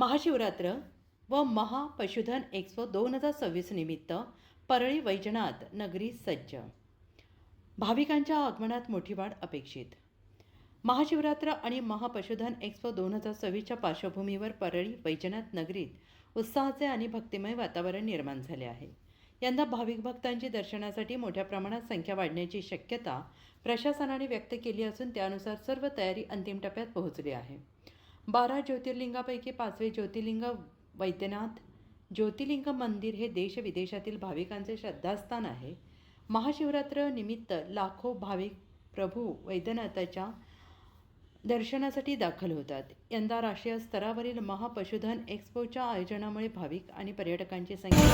महाशिवरात्र व महापशुधन एक्स्पो दोन हजार सव्वीस निमित्त परळी वैजनाथ नगरी सज्ज. भाविकांच्या आगमनात मोठी वाढ अपेक्षित. महाशिवरात्र आणि महापशुधन एक्स्पो दोन हजार सव्वीसच्या पार्श्वभूमीवर परळी वैजनाथ नगरीत उत्साहाचे आणि भक्तिमय वातावरण निर्माण झाले आहे. यंदा भाविक भक्तांची दर्शनासाठी मोठ्या प्रमाणात संख्या वाढण्याची शक्यता प्रशासनाने व्यक्त केली असून त्यानुसार सर्व तयारी अंतिम टप्प्यात पोहोचली आहे. बारा ज्योतिर्लिंगापैकी पाचवे ज्योतिर्लिंग वैद्यनाथ. ज्योतिर्लिंग मंदिर हे देश विदेशातील भाविकांचे श्रद्धास्थान आहे. महाशिवरात्र निमित्त लाखो भाविक प्रभू वैद्यनाथाच्या दर्शनासाठी दाखल होतात. यंदा राष्ट्रीय स्तरावरील महापशुधन एक्स्पोच्या आयोजनामुळे भाविक आणि पर्यटकांची संख्या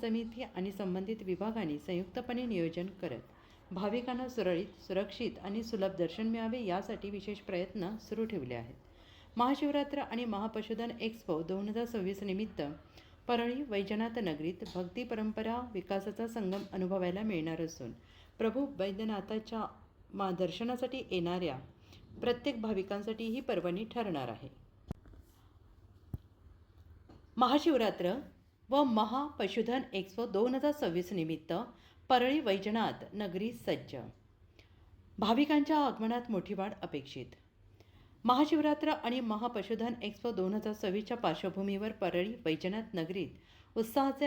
समिती आणि संबंधित विभागाने संयुक्तपणे नियोजन करत भाविकांना सुरळीत सुरक्षित आणि सुलभ दर्शन मिळावे यासाठी विशेष प्रयत्न सुरू ठेवले आहेत. महाशिवरात्र आणि महापशुधन एक्स्पो दोन हजार सव्वीस निमित्त परळी वैजनाथ नगरीत भक्ती परंपरा विकासाचा संगम अनुभवायला मिळणार असून प्रभू वैद्यनाथाच्या मा दर्शनासाठी येणाऱ्या प्रत्येक भाविकांसाठी ही पर्वणी ठरणार आहे. महाशिवरात्र व महापशुधन एक्सपो दोन हजार सव्वीस निमित्त परळी वैजनाथ नगरी सज्ज. भाविकांच्या आगमनात मोठी वाढ अपेक्षित. महाशिवरात्र आणि महापशुधन एक्सपो दोन हजार सव्वीसच्या पार्श्वभूमीवर परळी वैजनाथ नगरीत उत्साहाचे